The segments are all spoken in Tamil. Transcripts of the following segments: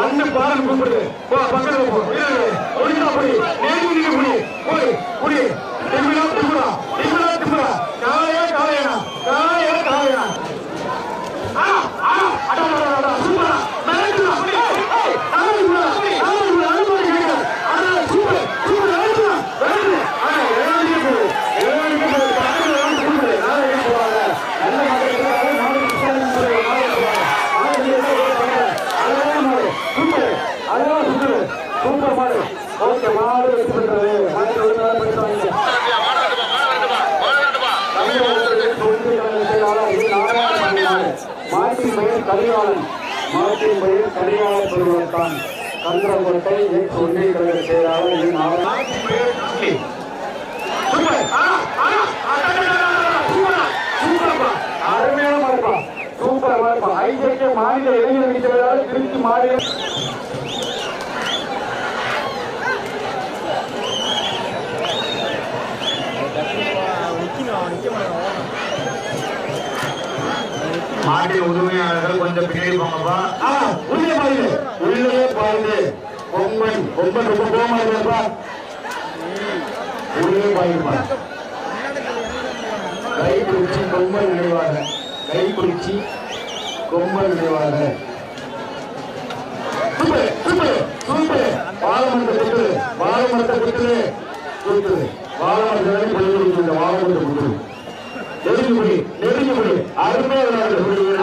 வந்து பாருங்க கூப்பிடுது பக்கத்துல போ ஒழுங்கா போய் நேற்று போய் போய் எக்ஸ் ஒன்றிய கழக செயலாளர் அருமையான இருப்பா சூப்பரா இருப்பா ஐஜேகே மாநில இளைஞர் நீதிபதியாளர் திருச்சி மாநில மாட்டிய உதவியாளர்கள் கொஞ்சம் பின்னாடி போங்கப்பா. உள்ளே பாருங்க. உள்ளே பாருங்க. பொம்மை பொம்மை ரொம்ப கோமாதிப்பா உள்ளே பாயிருப்பா கை குறிச்சி பொம்மை நினைவாக கை குறிச்சி கொம்பை நினைவாக வாழமரத்தை குத்து வாழமரத்தை குத்துது. குத்துது வாழமரத்தை பள்ளி இந்த அருமையாக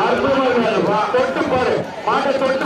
அற்புதமாக தொட்டு பாரு. மாட்டை தொட்டு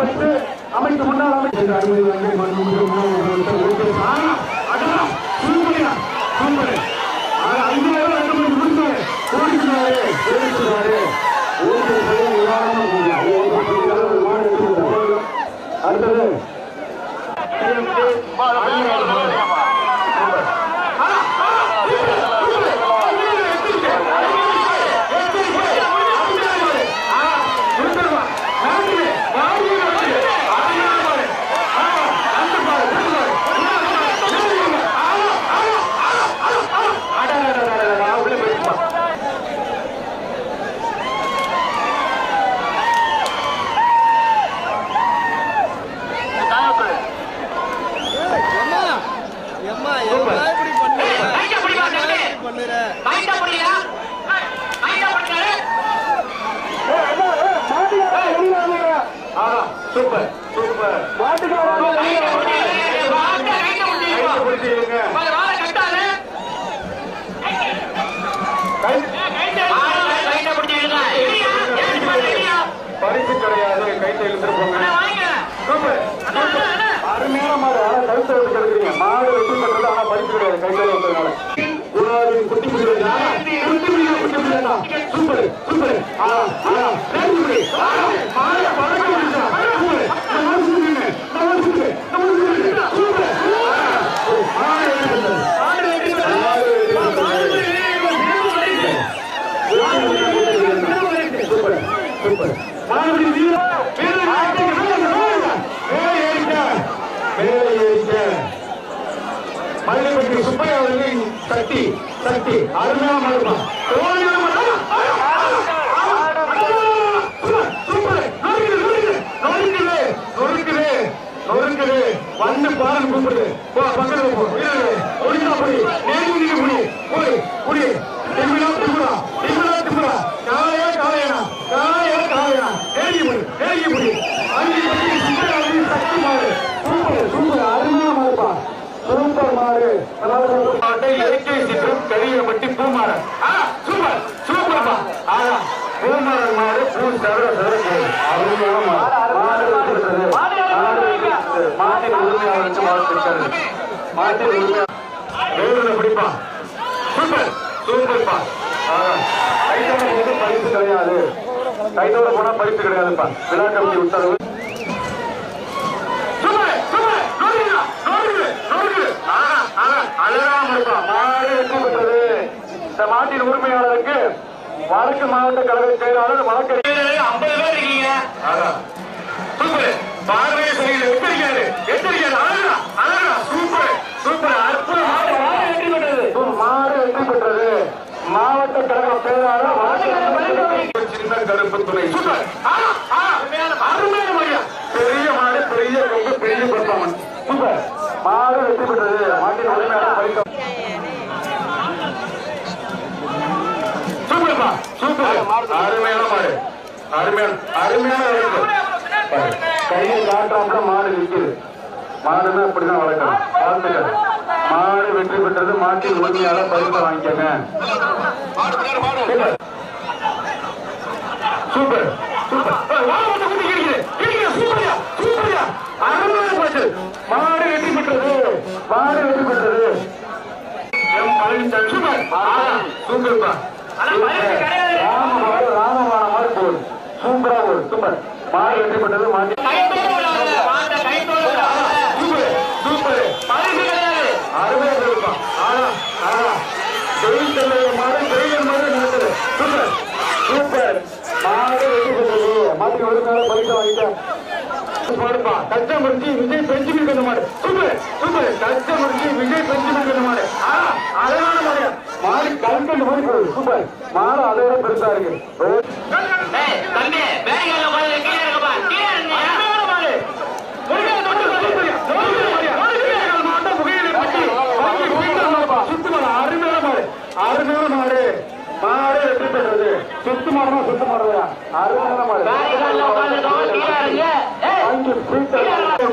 படித்து அமைத்து முன்னாள் அமைச்சர் அனுமதி அஞ்சு ஐந்து நேரம் முடிச்சு. பரிசு எடுக்கிறீங்க மாடு வெற்றி பெற்றது ஆனா பரிசு கிடையாது கைகள் வந்ததுனால குணாவின் குட்டி குட்டி சூப்பர் சூப்பர் சக்தி சக்தி அருமையா மருத்துவம் வந்து பாருங்க கூப்பிடுது பக்கத்துல போ ஒழுங்கா போய் போய் புடி திமிரா திமிரா திமிரா திமிரா காளையா காளையனா காளையா காளையனா நேர்கி புடி நேர்கி புடி அஞ்சு பட்டி சுப்பையா சக்தி மாறு சூப்பர் சூப்பர் அருமையான மாறுப்பா சூப்பர் மாறு மாட்டை இயற்கை சிற்றும் கரியப்பட்டி பூமாறு ஆ சூப்பர் சூப்பர்ப்பா ஆனா பூமாறன் மாறு பூ சதுர சதுர. மாட்டின் உரிமையாளருக்கு வாழ்த்துக்கள் மாட்டின் உரிமையாளர் வேறுல பிடிப்பா. சூப்பர். சூப்பர்ப்பா கைத்தோட போது பரிசு கிடையாது. கைத்தோட போனா பரிசு கிடையாதுப்பா. விழா கமிட்டி உத்தரவு. மாட்டின் உரிமையாளருக்கு வடக்கு மாவட்ட கழக செயலாளர் வழக்கறிஞர் ஐம்பது பேர் இருக்கீங்க. சூப்பர். பார்வையை சரியில்லை எச்சரிக்காரு எச்சரிக்காரு அழகா அழகா சூப்பர். சூப்பர். அற்புதம். மாடு மாடு வெற்றி பெற்றது. மாடு வெற்றி பெற்றது. மாவட்ட கழக கருப்பு துணை. சூப்பர். அருமையான பெரிய மாடு பெரிய பெரிய பர்ஃபார்மன்ஸ் சூப்பர். மாடு வெற்றி பெற்றது. மாட்டின் உரிமையாளர் பரிசு சூப்பர்ப்பா. சூப்பர். அருமையான மாடு. அருமையான அருமையான வளர்ப்பு கையை காட்டாம மாடு நிற்குது மாடுன்னா அப்படிதான் வளர்க்கணும். வாழ்த்துக்கள் மாடு வெற்றி பெற்றது மாட்டின் உரிமையாளர் பரிசை வாங்கிக்கங்க. சூப்பர். மாடு வெற்றி பெற்றது. மாடு வெற்றி பெற்றது. சூப்பர். சூப்பர்ப்பா. ராமபாடு ராமபான மாதிரி போகுது. மூன்றாவது சூப்பர். மாடு வெற்றி பெற்றது மாட்டி சூப்பர் சூப்பர். அருமையா போயிருப்பா ஆனா ஆனா ஜெயில் செல்லைய மாடு ஜெயில் மாடு நடக்குது சூப்பர் சூப்பர். மாடு வெற்றி பெற்றது மாட்டி ஒரு நாள் பரிசு வாங்கிட்டேன் பாடுப்பா. கச்ச முடிச்சு விஜய் பெஞ்சுமி கொண்ட மாடு. Super super. விஜய் மாடு. அழகான மாடு மாடு கல்கண்டு மாதிரி சூப்பர். மாடு பெருசா இருக்கு ஓ, அருமையான மாடு. முருகா, தொட்டு சூப்பர்யா, சூப்பர் மாடியா. முருகா, மாட்டை புகையிலை பட்டி, பட்டி புகையிலை மாடுப்பா. சுத்து மாடு, அருமையான மாடு அருமையான மாடு. மாடு வெற்றி பெற்றது. சுத்து மாடுமா சுத்து மாடுதா? அருமையான மாடு. அஞ்சு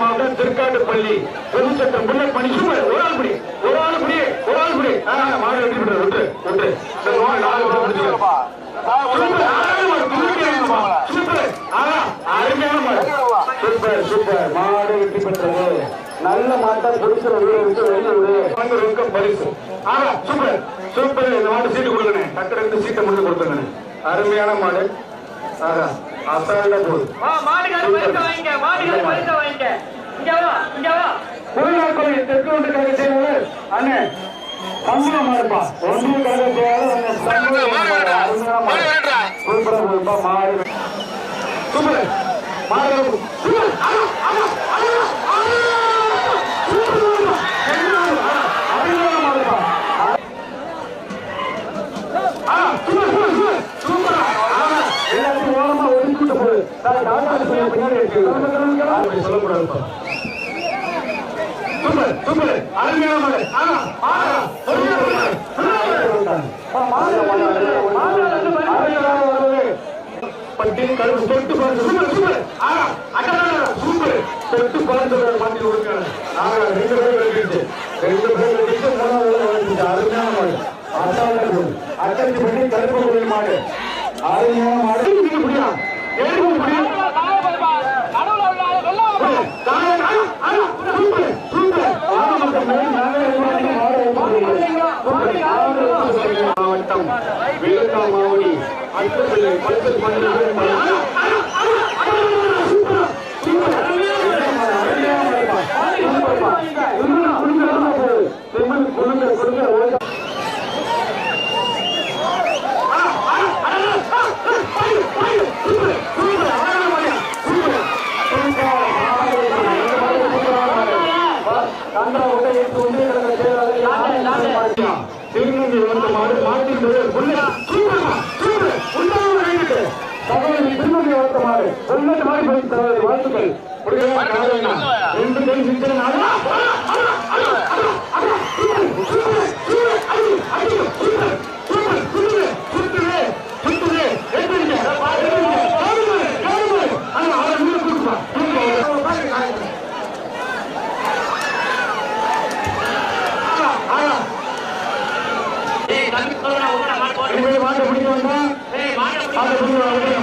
மாவட்டம் திருக்காட்டுப்பள்ளி. பொதுச்சட்டம் பணி. சூப்பர் ஒரு ஆள் படி ஒரு ஆள் படி ஒரு ஆள் படி ஆ, மாடு வெற்றி பெற்றது. ஒன்று ஒன்று இந்த நோய் நாலு பேர் பிடிச்சிக்கோ. சூப்பர். அழகான மாடு, துணிக்கிறேன் மாடு. சூப்பர். ஆஹா, அருமையான மாடு. Super super. மாடு வெற்றி பெற்றது. நல்ல மாட்டை வெளியே வந்து ரொக்க பரிசு. ஆஹா சூப்பர். சூப்பர் இந்த மாடு சீட்டு கொடுங்கண்ணே. டக்கு ரெண்டு சீட்டை முடிச்சு கொடுத்துங்கண்ணே அருமையான மாடு. ஆஹா அசால்ட்டா போகுது. முருகன் கோயில் தெற்கு ஒன்று கழக செயலாளர் அண்ணே. சம்பளம் மாறுப்பா ஒன்றிய கழக செயலாளர் அண்ணே சம்பளம் மாறு. அருமையான மாடு. சூப்பரா போயிருப்பா மாடு. சூப்பர். மாடு சூப்பர். ஆமா, ஆமா. சூப்பர் மாடுப்பா. அருமையான மாடுப்பா. ஆ, சூப்பர், சூப்பர், சூப்பர். சூப்பரா. ஆமா. எல்லாத்தையும் ஓரமா ஒதுக்கிட்டு போடு. நான் டாக்டர் சொல்லி பின்னாடி இருக்கு. அப்படி சொல்லக்கூடாதுப்பா. சூப்பர் சூப்பர் அருமையான மாடு ஆனா ஆனா ஒரு பட்டி கருப்பு தொட்டு பாருங்க சூப்பர் சூப்பர் ஆனா அட்டா சூப்பர் தொட்டு பாருங்க மாட்டி கொடுங்க நாங்க ரெண்டு பேரும் வெட்டிச்சு ரெண்டு பேரும் வெட்டிச்சு மூணாவது வெட்டிச்சு அருமையான மாடு. அட்டாவது அட்டை பண்ணி கருப்பு மாடு அருமையான மாடு முடியும் மாவட்டம் விழுக்கால் மாவடி அட்டுப்பள்ளி பத்து பன்னெண்டு திருநங்கை வந்த மாடு மாட்டின் பெயர் புல்லட் சூப்பர்மா சூப்பர் உண்டாவது ரைடு தகவல் திருநங்கை வளர்த்த மாடு புல்லட் மாடி போய் வாழ்த்துக்கள் ரெண்டு கை சிக்கல் on the blue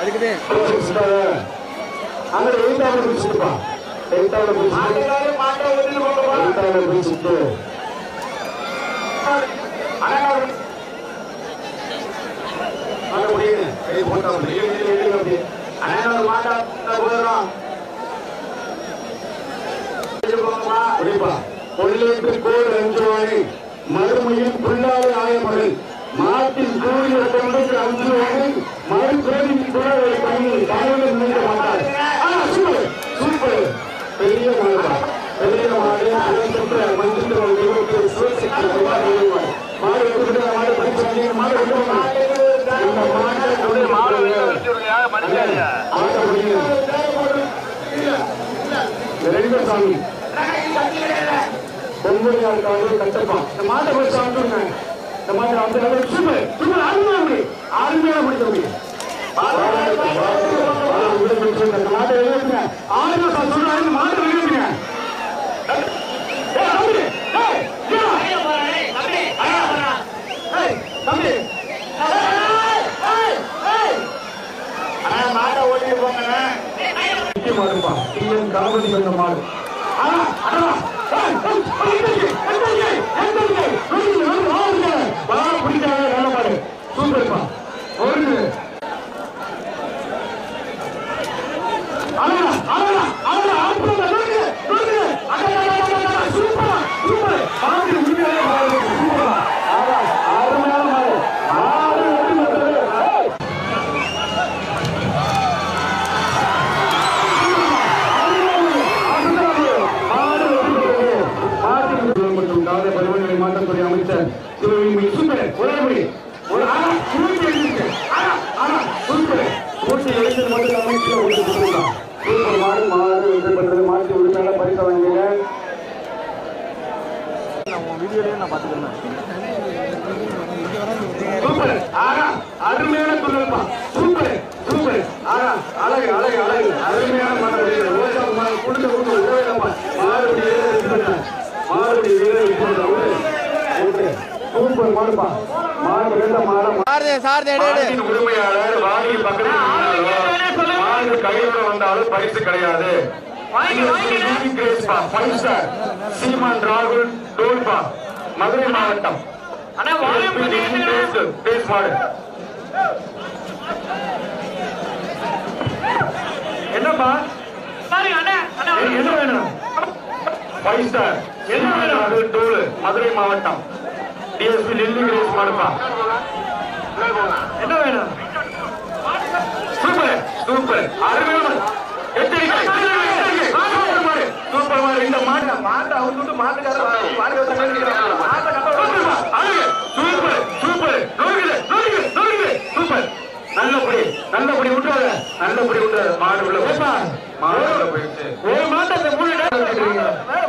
அதுக்குதான் அங்கே எழுதாமல் பிடிச்சிருப்பான் லைட்டாக பிடிச்சிட்டு லைட்டாக பிடிச்சிட்டு மறுமையில் புல்லாறு ஆயமகள் மாட்டின் கூறி அஞ்சு வகை மறு கோயில் ரெங்கசாமி மாட்டை போய் சாப்பிடுங்க இந்த மாதிரி அந்த சூப்பர் சூப்பர் மாட்டை தம்பி ஆனா மாட்டை ஓட்டி போங்க மாடு தளபதி மாடு. ஆனா உரிமையாளர் வாங்கி பக்கத்தில் கையோட வந்தாலும் பரிசு கிடையாது. சீமான் ராகுல் டோல்பா மதுரை மாவட்டம். என்னப்பா? என்ன வேணும்? ஃபைவ் என்ன வேணும்? டோல் மதுரை மாவட்டம். ಡಿಎಸ್ಪಿ ಲಿಲ್ಲಿಂಗ್ ರೇಸ್ ಮಾಡಪ್ಪ என்ன வேணும்? Super super. அருமையான எச்சரிக்கை சூப்பர் மாடு. இந்த மாட்டை மாட்டை அவுத்துட்டு மாட்டுக்கார மாடுகள் சூப்பர் சூப்பர். நோக்கில நோக்கில நோக்கில சூப்பர். நல்லபடி நல்லபடி விட்டுறாத நல்லபடி விட்டுறாத மாடு உள்ள போப்பா மாடு உள்ள போயிடுச்சு. ஒரு மாட்டை மூணு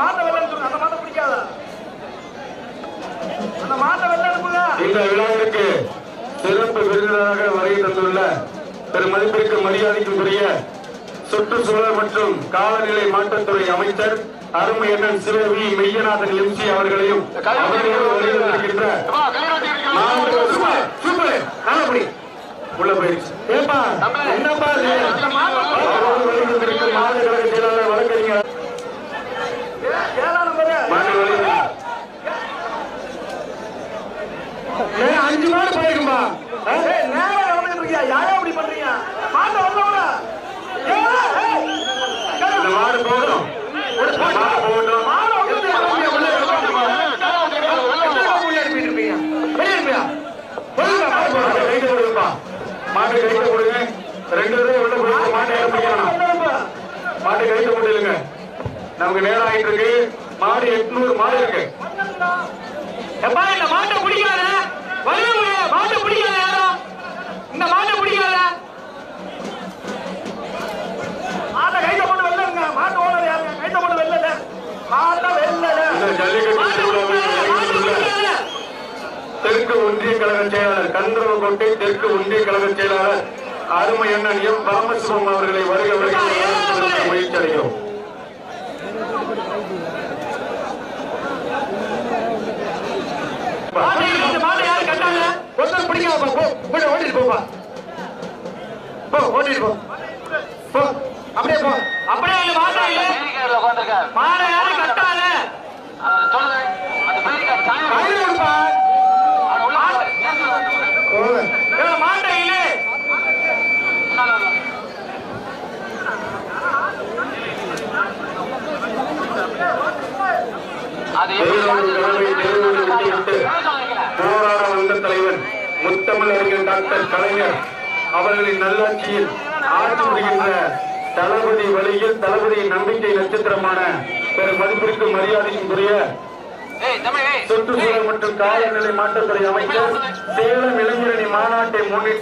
மாட்டை அந்த மாட்டை பிடிக்காதா? இந்த விழாவிற்கு சிறப்பு விருந்தினராக வருகை தந்துள்ள திரு மதிப்பிற்கு மரியாதைக்குரிய சுற்றுச்சூழல் மற்றும் காலநிலை மாற்றத்துறை அமைச்சர் அருமை அண்ணன் சிவவி மெய்யநாதன் எம்சி அவர்களையும். உள்ள போயிடுச்சு ஏப்பா என்னப்பா இது? அவரோடு வருகை தந்திருக்கும் மாவட்ட கழக செயலாளர் வழக்கறிஞர் ஏழாம் நம்பரு மாட்டு வருகை ஏய், அஞ்சு மாடு போயிருக்கும்பா ஆ? ஏய், நேரா வந்துட்டு இருக்கியா யாரா இப்படி பண்றீங்க மாட்டை வெள்ள விட ஏய், ஏய், இந்த மாடு போகணும் இந்த மாடு போகட்டும் மாடை விட்டுட்டு உள்ள உள்ள உள்ள அனுப்பிட்டு இருப்பீங்க வெளியே இருப்பியா மாடு கைட்டு கொடுங்கப்பா மாட்டு கைட்டு கொடுங்க ரெண்டு பேரும் உள்ள போய் மாட்டை இறப்பிக்கணும் மாட்டு கைட்டு போட்டுருங்க நமக்கு நேரம் ஆயிட்டு இருக்கு. மாடு எட்நூறு மாடு இருக்கு. எப்பா இந்த மாட்டை ஒன்றிய கழக செயலாளர் கந்தரவக்கோட்டை தெற்கு ஒன்றிய கழக செயலாளர் அருமை அண்ணன் எம் பரமசிவம் அவர்களை வருக முயற்சி அடைகிறோம் ஓட்டிட்டு போப்பா போ ஓட்டிட்டு போ போ. அப்படியே போ. அப்படியே இல்ல மாட்டை இல்ல. மாடை யாரு கட்டாத. கையில கொடுப்பா டாக்டர் கலைஞர் அவர்களின் நல்லாட்சியில் ஆட்சி புரிகின்ற தளபதி வழியில் தளபதியின் நம்பிக்கை நட்சத்திரமான பெரு மதிப்பிற்கு மரியாதைக்குரிய சுற்றுச்சூழல் மற்றும் காலநிலை மாற்றத்துறை அமைச்சர் சேலம் இளைஞரணி மாநாட்டை முன்னிட்டு